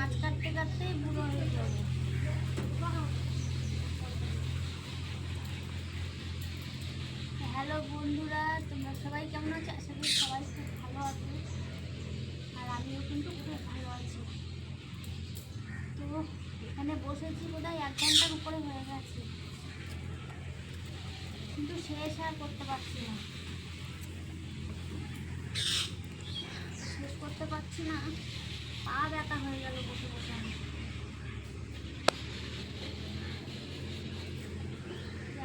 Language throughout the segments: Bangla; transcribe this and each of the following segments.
মাছ কাটতে কাটতেই বুড়ো হয়ে যাব। হ্যালো বন্ধুরা, তোমরা সবাই কেমন আছো? আশা করি সবাই খুব ভালো আছো। আর আমিও কিন্তু খুব ভালো আছি। তো এখানে বসেছি বোধহয় এক ঘণ্টার উপরে হয়ে গেছে। কিন্তু শেষ আর করতে পারছি না। শেষ করতে পারছি না। পা ব্যথা হয়ে গেল বসে বসে।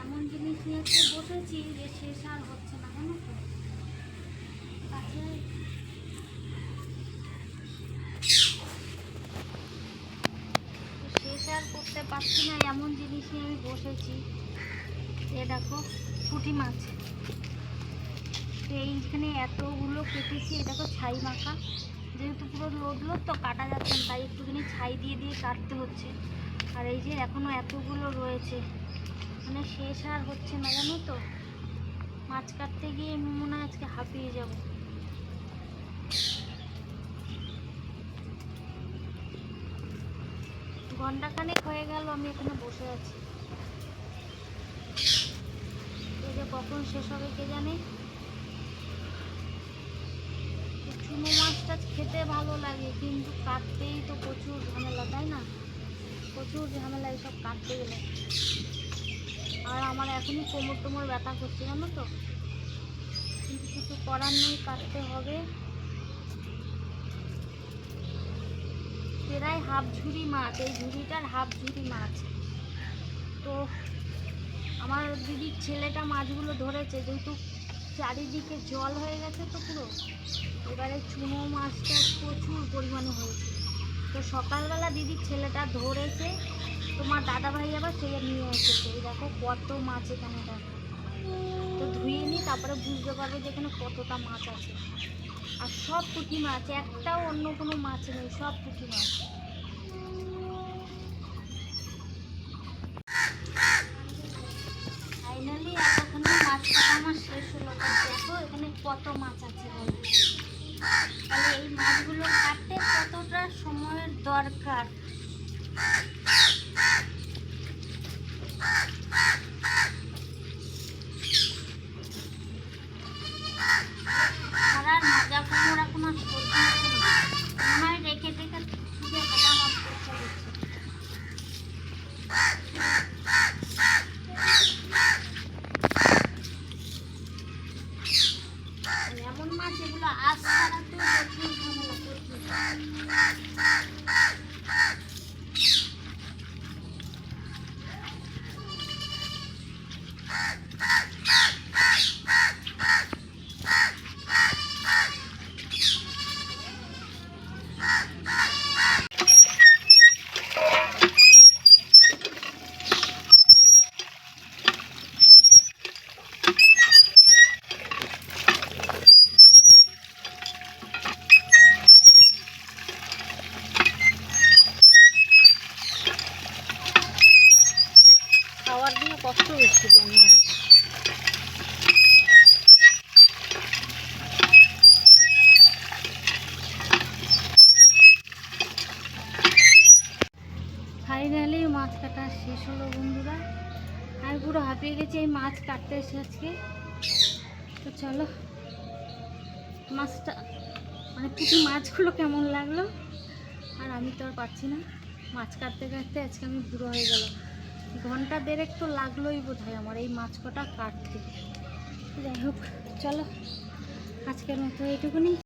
এমন জিনিস নিয়ে বসেছি যে শেষ আর হচ্ছে না, জানো তো? শেষ আর করতে পারছি না, এমন জিনিস নিয়ে আমি বসেছি। এ দেখো, পুঁটি মাছ। এইখানে এতগুলো কেটেছি এটা তো ছাই মাখা। যেহেতু পুরো লোড লোড তো কাটা যাচ্ছে না, তাই একটুখানি ছাই দিয়ে দিয়ে কাটতে হচ্ছে। আর এই যে এখনও এতগুলো রয়েছে মানে শেষ আর হচ্ছে না, জানো তো? মাছ কাটতে গিয়ে আমি মনে হয় আজকে হাঁপিয়ে যাব। ঘন্টাখানেক হয়ে গেল, আমি এখানে বসে আছি। এই যে কখন শেষ হবে কে জানে? চুনো মাছটা খেতে ভালো লাগে, কিন্তু কাটতেই তো প্রচুর ঝামেলা, তাই না? প্রচুর ঝামেলা এইসব কাটতে গেলে। আর আমার এখনই কোমর টোমর ব্যথা করছে, জানো তো? কিন্তু কিছু করার নেই, কাটতে হবে। প্রায় হাফ ঝুড়ি মাছ, এই ঝুড়িটার হাফ ঝুড়ি মাছ। তো আমার দিদির ছেলেটা মাছগুলো ধরেছে, যেহেতু চারিদিকে জল হয়ে গেছে তো পুরো। এবারে চুনো মাছটা প্রচুর পরিমাণে হয়েছে। তো সকালবেলা দিদির ছেলেটা ধরেছে তোমার দাদা ভাই আবার সে নিয়ে এসেছে। এই দেখো কত মাছ এখানে দেখো। তো ধুয়ে নিই তারপরে বুঝতে পারবে যে এখানে কতটা মাছ আছে। আর সব পুঁটি মাছ, একটাও অন্য কোনো মাছ নেই, সব পুঁটি মাছ। আমার শেষ হলো দেখো, এখানে কত মাছ আছে তাহলে এই মাছগুলো কাটতে কতটা সময়ের দরকার? Ha ha ha! ফাইনালি মাছ কাটা শেষ হলো বন্ধুরা। আমি পুরো হাঁপিয়ে গেছি এই মাছ কাটতে এসে আজকে। তো চলো, মাছটা মানে পুঁটি মাছগুলো কেমন লাগল? আর আমি তো আর পারছি না। মাছ কাটতে কাটতে আজকে আমি বুড়ো হয়ে গেলাম। ঘণ্টা দেড়েক তো লাগলোই বোধ হয় আমার এই মাছ কটা কাটতে। যাই হোক, চলো, আজকের মতো এইটুকুনি।